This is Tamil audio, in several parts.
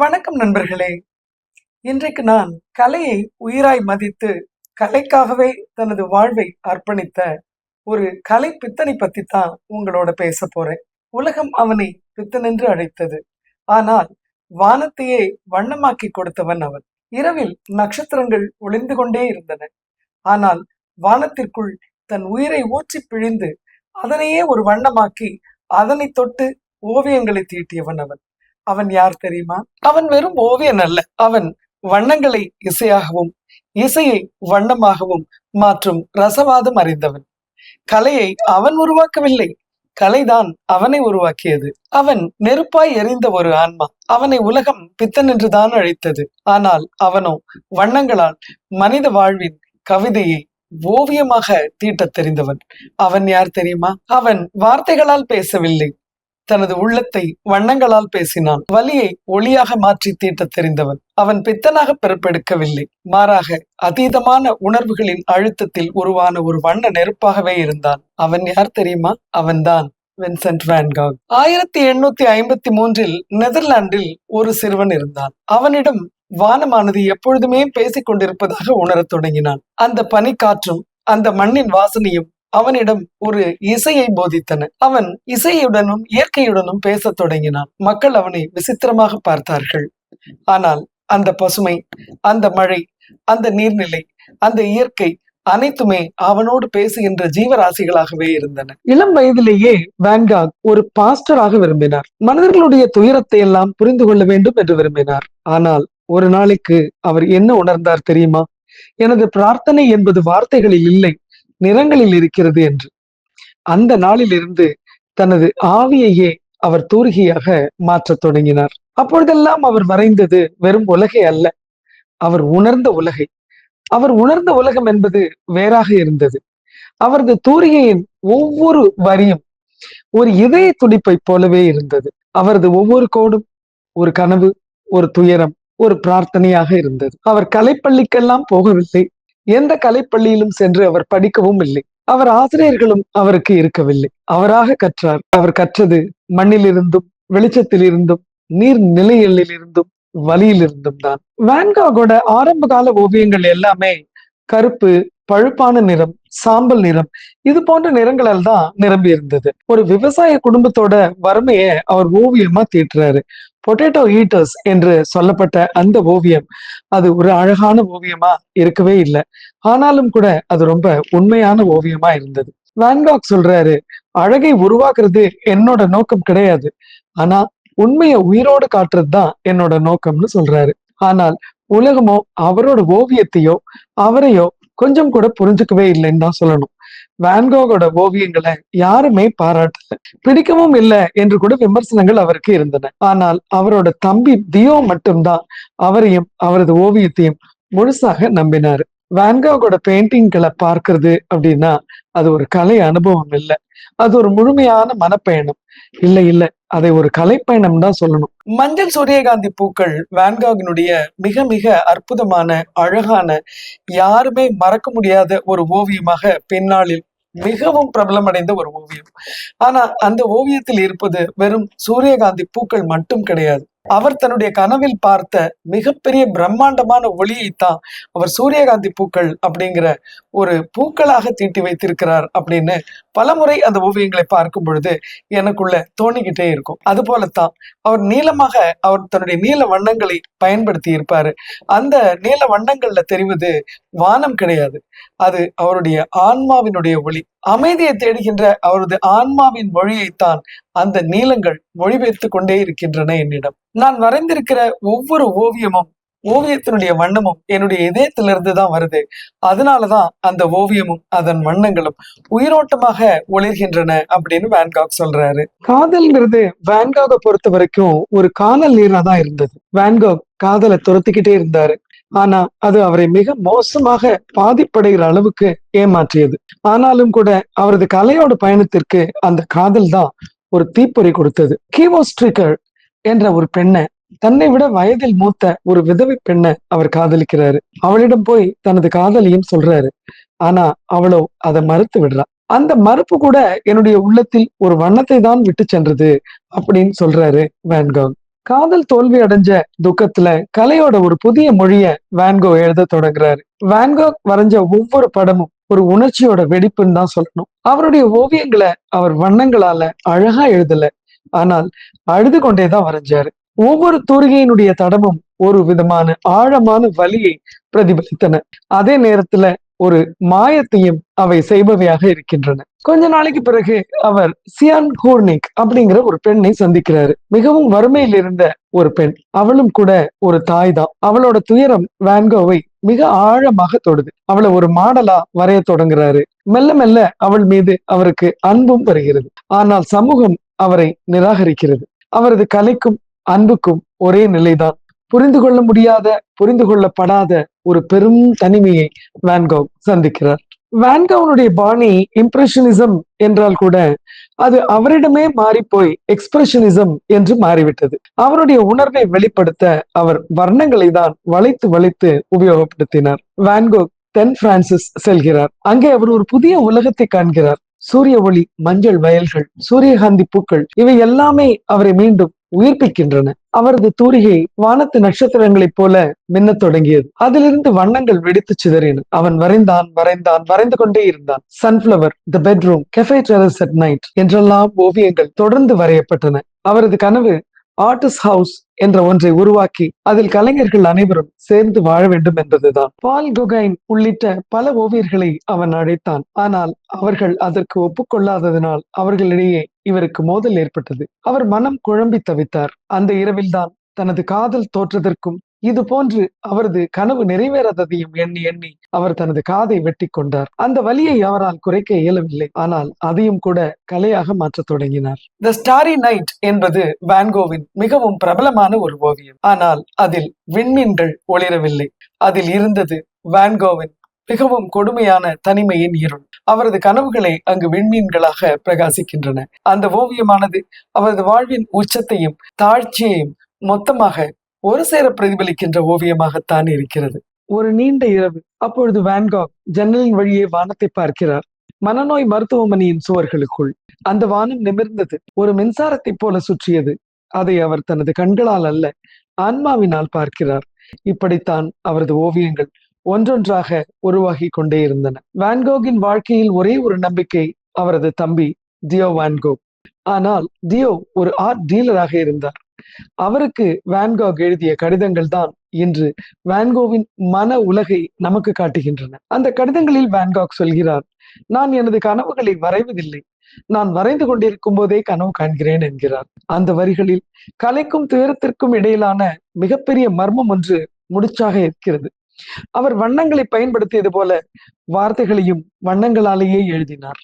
வணக்கம் நண்பர்களே. இன்றைக்கு நான் கலையை உயிராய் மதித்து கலைக்காகவே தனது வாழ்வை அர்ப்பணித்த ஒரு கலை பித்தனை பத்தி தான் உங்களோட பேச போறேன். உலகம் அவனை பித்தனென்று அழைத்தது. ஆனால் வானத்தையே வண்ணமாக்கி கொடுத்தவன் அவன். இரவில் நட்சத்திரங்கள் ஒளிந்து கொண்டே இருந்தன. ஆனால் வானத்திற்குள் தன் உயிரை ஊற்றி பிழிந்து அதனையே ஒரு வண்ணமாக்கி அதனை தொட்டு ஓவியங்களை தீட்டியவன் அவன். அவன் யார் தெரியுமா? அவன் வெறும் ஓவியன் அல்ல. அவன் வண்ணங்களை இசையாகவும் இசையை வண்ணமாகவும் மாற்றும் ரசவாதம் அறிந்தவன். கலையை அவன் உருவாக்கவில்லை. கலைதான் அவனை உருவாக்கியது. அவன் நெருப்பாய் எரிந்த ஒரு ஆன்மா. அவனை உலகம் பித்தன் என்றுதான் அழைத்தது. ஆனால் அவனோ வண்ணங்களால் மனித வாழ்வின் கவிதையை ஓவியமாக தீட்டத் தெரிந்தவன். அவன் யார் தெரியுமா? அவன் வார்த்தைகளால் பேசவில்லை. தனது உள்ளத்தை வண்ணங்களால் பேசினான். வலியை ஒளியாக மாற்றி தீட்டத் தெரிந்தவன். அவன் பித்தனாக பிறப்பெடுக்கவில்லை. மாறாக அதீதமான உணர்வுகளின் அழுத்தத்தில் உருவான ஒரு வண்ண நெருப்பாகவே இருந்தான். அவன் யார் தெரியுமா? அவன்தான். வின்சென்ட் வேன்காக் ஆயிரத்தி எண்ணூத்தி ஐம்பத்தி மூன்றில் நெதர்லாந்தில் ஒரு சிறுவன் இருந்தான். அவனிடம் வானமானது எப்பொழுதுமே பேசிக் கொண்டிருப்பதாக உணரத் தொடங்கினான். அந்த பனிக்காற்றும் அந்த மண்ணின் வாசனையும் அவனிடம் ஒரு இசையை போதித்தன. அவன் இசையுடனும் இயற்கையுடனும் பேசத் தொடங்கினான். மக்கள் அவனை விசித்திரமாக பார்த்தார்கள். ஆனால் அந்த பசுமை அந்த மழை அந்த நீர்நிலை அந்த இயற்கை அனைத்துமே அவனோடு பேசுகின்ற ஜீவராசிகளாகவே இருந்தன. இளம் வயதிலேயே வேன்காக் ஒரு பாஸ்டராக விரும்பினார். மனிதர்களுடைய துயரத்தை எல்லாம் புரிந்து கொள்ள வேண்டும் என்று விரும்பினார். ஆனால் ஒரு நாளைக்கு அவர் என்ன உணர்ந்தார் தெரியுமா? எனது பிரார்த்தனை என்பது வார்த்தைகளில் இல்லை. நிறங்களில் இருக்கிறது என்று. அந்த நாளிலிருந்து தனது ஆவியையே அவர் தூரிகையாக மாற்றத் தொடங்கினார். அப்பொழுதெல்லாம் அவர் வரைந்தது வெறும் உலகை அல்ல அவர் உணர்ந்த உலகை. அவர் உணர்ந்த உலகம் என்பது வேறாக இருந்தது. அவரது தூரிகையின் ஒவ்வொரு வரியும் ஒரு இதய துடிப்பை போலவே இருந்தது. அவரது ஒவ்வொரு கோடும் ஒரு கனவு ஒரு துயரம் ஒரு பிரார்த்தனையாக இருந்தது. அவர் கலைப்பள்ளிக்கெல்லாம் போகவில்லை. எந்த கலைப்பள்ளியிலும் சென்று அவர் படிக்கவும் இல்லை. அவர் ஆசிரியர்களும் அவருக்கு இருக்கவில்லை. அவராக கற்றார். அவர் கற்றது மண்ணிலிருந்தும் வெளிச்சத்திலிருந்தும் நீர் நிலைகளிலிருந்தும் வலியிலிருந்தும் தான். வேன்காகோட ஆரம்ப கால ஓவியங்கள் எல்லாமே கருப்பு பழுப்பான நிறம் சாம்பல் நிறம் இது போன்ற நிறங்களால் தான் நிரம்பி இருந்தது ஒரு விவசாய குடும்பத்தோட வறுமையை அவர் ஓவியமா தீட்டுறாரு பொட்டேட்டோ ஈட்டர்ஸ் என்று சொல்லப்பட்ட அந்த ஓவியம் அது ஒரு அழகான ஓவியமா இருக்கவே இல்லை. ஆனாலும் கூட அது ரொம்ப உண்மையான ஓவியமா இருந்தது. வேன்காக் சொல்றாரு அழகை உருவாக்குறது என்னோட நோக்கம் கிடையாது. ஆனா உண்மையை உயிரோடு காட்டுறது தான் என்னோட நோக்கம்னு சொல்றாரு. ஆனால் உலகமோ அவரோட ஓவியத்தையோ அவரையோ கொஞ்சம் கூட புரிஞ்சுக்கவே இல்லைன்னு தான் சொல்லணும். வேன்கோகோட ஓவியங்களை யாருமே பாராட்டல. பிடிக்கவும் இல்லை என்று கூட விமர்சனங்கள் அவருக்கு இருந்தன. ஆனால் அவரோட தம்பி தியோ மட்டும்தான் அவரையும் அவரது ஓவியத்தையும் முழுசாக நம்பினாரு. வேன்காகோட பெயிண்டிங்களை பார்க்கறது அப்படின்னா அது ஒரு கலை அனுபவம் இல்லை. அது ஒரு முழுமையான மனப்பயணம். இல்ல இல்ல. அதை ஒரு கலைப்பயணம் தான் சொல்லணும். மஞ்சள் சூரியகாந்தி பூக்கள் வேன்காகினுடைய மிக மிக அற்புதமான அழகான யாருமே மறக்க முடியாத ஒரு ஓவியமாக பின்னாளில் மிகவும் பிரபலமடைந்த ஒரு ஓவியம். ஆனா அந்த ஓவியத்தில் இருப்பது வெறும் சூரியகாந்தி பூக்கள் மட்டும் கிடையாது. அவர் தன்னுடைய கனவில் பார்த்த மிகப்பெரிய பிரம்மாண்டமான ஒளியைத்தான் அவர் சூரியகாந்தி பூக்கள் அப்படிங்கிற ஒரு பூக்களாக தீட்டி வைத்திருக்கிறார் அப்படின்னு பலமுறை அந்த ஓவியங்களை பார்க்கும் பொழுது எனக்குள்ள தோணிக்கிட்டே இருக்கும். அது போலத்தான் அவர் நீளமாக அவர் தன்னுடைய நீல வண்ணங்களை பயன்படுத்தி இருப்பாரு. அந்த நீல வண்ணங்கள்ல தெரிவது வானம் கிடையாது. அது அவருடைய ஆன்மாவினுடைய ஒளி. அமைதியை தேடுகின்ற அவரது ஆன்மாவின் மொழியைத்தான் அந்த நீளங்கள் மொழிபெயர்த்து கொண்டே இருக்கின்றன என்னிடம். நான் வரைந்திருக்கிற ஒவ்வொரு ஓவியமும் ஓவியத்தினுடைய வண்ணமும் என்னுடைய இதயத்திலிருந்து தான் வருது. அதனாலதான் அந்த ஓவியமும் அதன் வண்ணங்களும் உயிரோட்டமாக ஒளிர்கின்றன அப்படின்னு வேன்காக் சொல்றாரு. காதல்ங்கிறது வேன்காக பொறுத்த வரைக்கும் ஒரு காதல் நீரா தான் இருந்தது. வேன்காக் காதலை துரத்திக்கிட்டே இருந்தாரு. ஆனா அது அவரை மிக மோசமாக பாதிப்படைகிற அளவுக்கு ஏமாற்றியது. ஆனாலும் கூட அவரது கலையோட பயணத்திற்கு அந்த காதல் தான் ஒரு தீப்பொறி கொடுத்தது. கீவோஸ்ட்ரிக்கர் என்ற ஒரு பெண்ணை தன்னை விட வயதில் மூத்த ஒரு விதவை பெண்ணை அவர் காதலிக்கிறாரு. அவளிடம் போய் தனது காதலியும் சொல்றாரு. ஆனா அவளோ அதை மறுத்து விடுறா. அந்த மறுப்பு கூட என்னுடைய உள்ளத்தில் ஒரு வண்ணத்தை தான் விட்டு சென்றது அப்படின்னு சொல்றாரு வேன்காங் காதல் தோல்வி அடைஞ்ச துக்கத்துல கலையோட ஒரு புதிய மொழிய வேன்கோ எழுத தொடங்குறாரு. வேன்கோ வரைஞ்ச ஒவ்வொரு படமும் ஒரு உணர்ச்சியோட வெடிப்புன்னு தான் சொல்லணும். அவருடைய ஓவியங்களை அவர் வண்ணங்களால அழகா எழுதல. ஆனால் அழுது கொண்டேதான் வரைஞ்சாரு. ஒவ்வொரு தூரிகையினுடைய தடமும் ஒரு விதமான ஆழமான வலியை பிரதிபலித்தன. அதே நேரத்துல ஒரு மாயத்தையும் அவை செய்பவையாக இருக்கின்றன. கொஞ்ச நாளைக்கு பிறகு அவர் சியான் ஹூர்னிக் அப்படிங்கிற ஒரு பெண்ணை சந்திக்கிறாரு. மிகவும் வறுமையில் இருந்த ஒரு பெண். அவளும் கூட ஒரு தாய் தான். அவளோட துயரம் வேன்கோவை மிக ஆழமாக தொடுது. அவளை ஒரு மாடலா வரைய தொடங்குறாரு. மெல்ல மெல்ல அவள் மீது அவருக்கு அன்பும் வருகிறது. ஆனால் சமூகம் அவரை நிராகரிக்கிறது. அவரது கலைக்கும் அன்புக்கும் ஒரே நிலைதான். புரிந்து கொள்ள முடியாத புரிந்து கொள்ளப்படாத ஒரு பெரும் தனிமையை வான்கோ சந்திக்கிறார். வான்கோனுடைய பாணி இம்ப்ரெஷனிசம் என்றால் கூட அது அவரிடமே மாறி போய் எக்ஸ்பிரஷனிசம் என்று மாறிவிட்டது. அவருடைய உணர்வை வெளிப்படுத்த அவர் வர்ணங்களை தான் வளைத்து வளைத்து உபயோகப்படுத்தினார். வான்கோக் தென் பிரான்சிஸ் செல்கிறார். அங்கே அவர் ஒரு புதிய உலகத்தை காண்கிறார். சூரிய ஒளி மஞ்சள் வயல்கள் சூரியகாந்தி பூக்கள் இவை எல்லாமே அவரை மீண்டும் உயிர்ப்பிக்கின்றன. அவரது தூரிகை வானத்து நட்சத்திரங்களைப் போல மின்னத் தொடங்கியது. அதிலிருந்து வண்ணங்கள் வெடித்து சிதறின. அவன் வரைந்தான் வரைந்தான் வரைந்து கொண்டே இருந்தான். Sunflower the bedroom cafe terrace at night என்றெல்லாம் ஓவியங்கள் தொடர்ந்து வரையப்பட்டன. அவரது கனவு ஆர்டிஸ்ட் ஹவுஸ் என்ற ஒன்றை உருவாக்கி அதில் கலைஞர்கள் அனைவரும் சேர்ந்து வாழ வேண்டும் என்பதுதான். பால் கொகைன் உள்ளிட்ட பல ஓவியர்களை அவன் அழைத்தான். ஆனால் அவர்கள் அதற்கு ஒப்புக்கொள்ளாததினால் அவர்களிடையே இவருக்கு மோதல் ஏற்பட்டது. அவர் மனம் குழம்பி தவித்தார். அந்த இரவில்தான் தனது காதல் தோற்றதற்கும் இது போன்று அவரது கனவு நிறைவேறாததையும் எண்ணி எண்ணி அவர் தனது காதை வெட்டி கொண்டார். அந்த வலியை அவரால் குறைக்க இயலவில்லை. ஆனால் அதையும் கூட கலையாக மாற்றத் தொடங்கினார். த ஸ்டாரி நைட் என்பது வான்கோவின் மிகவும் பிரபலமான ஒரு ஓவியம். ஆனால் அதில் விண்மீன்கள் ஒளிரவில்லை. அதில் இருந்தது வான்கோவின் மிகவும் கொடுமையான தனிமையின் இருள். அவரது கனவுகளை அங்கு விண்மீன்களாக பிரகாசிக்கின்றன. அந்த ஓவியமானது அவரது வாழ்வின் உச்சத்தையும் தாழ்ச்சியையும் மொத்தமாக ஒரு சேர பிரதிபலிக்கின்ற ஓவியமாகத்தான் இருக்கிறது. ஒரு நீண்ட இரவு. அப்பொழுது வேன்காக் ஜன்னலின் வழியே வானத்தை பார்க்கிறார். மனநோய் மருத்துவமனையின் சுவர்களுக்குள். அந்த வானம் நிமிர்ந்தது. ஒரு மின்சாரத்தைப் போல சுற்றியது. அதை அவர் தனது கண்களால் அல்ல ஆன்மாவினால் பார்க்கிறார். இப்படித்தான் அவரது ஓவியங்கள் ஒன்றொன்றாக உருவாகி கொண்டே இருந்தன. வான்கோகின் வாழ்க்கையில் ஒரே ஒரு நம்பிக்கை அவரது தம்பி தியோ வான்கோக் ஆனால் தியோ ஒரு ஆர்ட் டீலராக இருந்தார். அவருக்கு வேன்காக் எழுதிய கடிதங்கள் தான் இன்று வேன்கோவின் மன உலகை நமக்கு காட்டுகின்றன. அந்த கடிதங்களில் வேன்காக் சொல்கிறார் நான் எனது கனவுகளை வரைவதில்லை. நான் வரைந்து கொண்டிருக்கும் போதே கனவு காண்கிறேன் என்கிறார். அந்த வரிகளில் கலைக்கும் துயரத்திற்கும் இடையிலான மிகப்பெரிய மர்மம் ஒன்று முடிச்சாக இருக்கிறது. அவர் வண்ணங்களை பயன்படுத்தியது போல வார்த்தைகளையும் வண்ணங்களாலேயே எழுதினார்.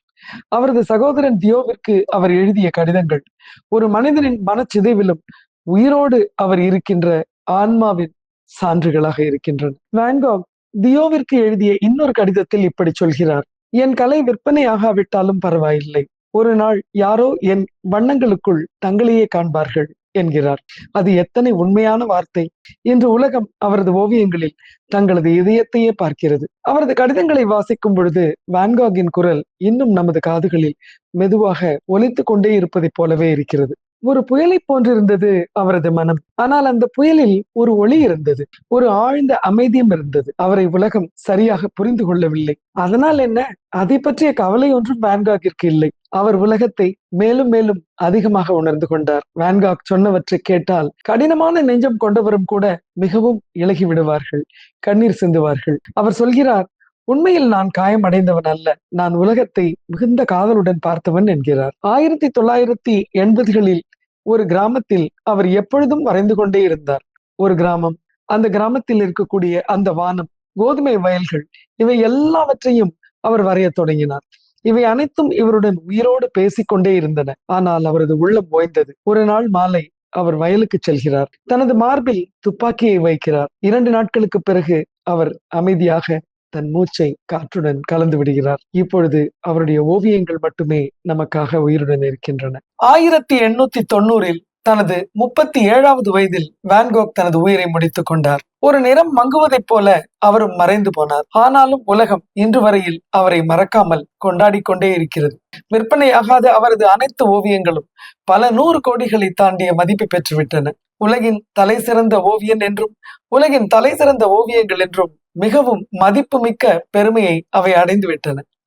அவரது சகோதரன் தியோவிற்கு அவர் எழுதிய கடிதங்கள். ஒரு மனிதனின் மனச்சிதைவிலும் உயிரோடு அவர் இருக்கின்ற ஆன்மாவின் சான்றுகளாக இருக்கின்றன. வான்காக் தியோவிற்கு எழுதிய இன்னொரு கடிதத்தில் இப்படி சொல்கிறார். என் கலை விற்பனை ஆகாவிட்டாலும் பரவாயில்லை. ஒரு நாள் யாரோ என் வண்ணங்களுக்குள் தங்களையே காண்பார்கள். என்கிறார். அது எத்தனை உண்மையான வார்த்தை! இன்று உலகம் அவரது ஓவியங்களில் தங்களது இதயத்தையே பார்க்கிறது. அவரது கடிதங்களை வாசிக்கும் பொழுது வான்காகின் குரல் இன்னும் நமது காதுகளில் மெதுவாக ஒலித்து கொண்டே இருப்பதைப் போலவே இருக்கிறது. ஒரு புயலை போன்றிருந்தது அவரது மனம். ஆனால் அந்த புயலில் ஒரு ஒளி இருந்தது. ஒரு ஆழ்ந்த அமைதியும் இருந்தது. அவரை உலகம் சரியாக புரிந்து கொள்ளவில்லை. அதனால் என்ன? அதை பற்றிய கவலை ஒன்றும் வேன்காக்கிற்கு இல்லை. அவர் உலகத்தை மேலும் மேலும் அதிகமாக உணர்ந்து கொண்டார். வேன்காக் சொன்னவற்றை கேட்டால் கடினமான நெஞ்சம் கொண்டவரும் கூட மிகவும் இழகி விடுவார்கள். கண்ணீர் சிந்துவார்கள். அவர் சொல்கிறார் உண்மையில் நான் காயமடைந்தவன் அல்ல. நான் உலகத்தை மிகுந்த காதலுடன் பார்த்தவன் என்கிறார். ஆயிரத்தி தொள்ளாயிரத்தி எண்பதுகளில் ஒரு கிராமத்தில் அவர் எப்பொழுதும் வரைந்து கொண்டே இருந்தார். ஒரு கிராமம் அந்த கிராமத்தில் இருக்கக்கூடிய அந்த வானம் கோதுமை வயல்கள் இவை எல்லாவற்றையும் அவர் வரைய தொடங்கினார். இவை அனைத்தும் இவருடன் உயிரோடு பேசிக்கொண்டே இருந்தன. ஆனால் அவரது உள்ளம் ஓய்ந்தது. ஒரு நாள் மாலை அவர் வயலுக்கு செல்கிறார். தனது மார்பில் துப்பாக்கியை வைக்கிறார். இரண்டு நாட்களுக்கு பிறகு அவர் அமைதியாக தன் மூச்சை காற்றுடன் கலந்து விடுகிறார். இப்பொழுது அவருடைய ஓவியங்கள் மட்டுமே நமக்காக உயிருடன் இருக்கின்றன. ஆயிரத்தி எண்ணூத்தி தொண்ணூறில் தனது முப்பத்தி ஏழாவது வயதில் வான்கோக் தனது உயிரை முடித்துக் கொண்டார். ஒரு நிறம் மங்குவதைப் போல அவரும் மறைந்து போனார். ஆனாலும் உலகம் இன்று வரையில் அவரை மறக்காமல் கொண்டாடி கொண்டே இருக்கிறது. விற்பனையாகாத அவரது அனைத்து ஓவியங்களும் பல நூறு கோடிகளை தாண்டிய மதிப்பை பெற்றுவிட்டன. உலகின் தலை சிறந்த ஓவியன் என்றும் உலகின் தலை சிறந்த ஓவியங்கள் என்றும் மிகவும் மதிப்புமிக்க பெருமையை அவை அடைந்து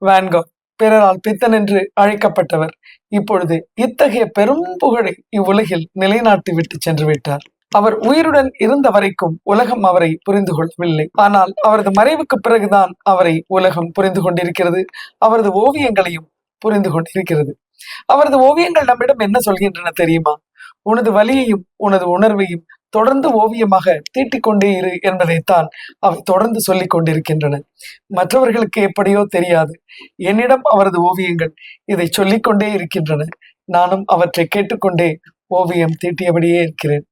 வேன்கோ பிறரால் பித்தன் என்று அழைக்கப்பட்டவர் இப்பொழுது இத்தகைய பெரும் புகழை இவ்வுலகில் நிலைநாட்டி விட்டு சென்று விட்டார் அவர் உயிருடன் இருந்த வரைக்கும் உலகம் அவரை புரிந்து கொள்ளவில்லை. ஆனால் அவரது மறைவுக்கு பிறகுதான் அவரை உலகம் புரிந்து கொண்டிருக்கிறது. அவரது ஓவியங்களையும் புரிந்து கொண்டிருக்கிறது. அவரது ஓவியங்கள் நம்மிடம் என்ன சொல்கின்றன தெரியுமா? உனது வலியையும் உனது உணர்வையும் தொடர்ந்து ஓவியமாக தீட்டிக் கொண்டே இரு என்பதைத்தான் அவை தொடர்ந்து சொல்லிக் கொண்டிருக்கின்றன. மற்றவர்களுக்கு எப்படியோ தெரியாது. என்னிடம் அவரது ஓவியங்கள் இதை சொல்லிக்கொண்டே இருக்கின்றன. நானும் அவற்றை கேட்டுக்கொண்டே ஓவியம் தீட்டியபடியே இருக்கிறேன்.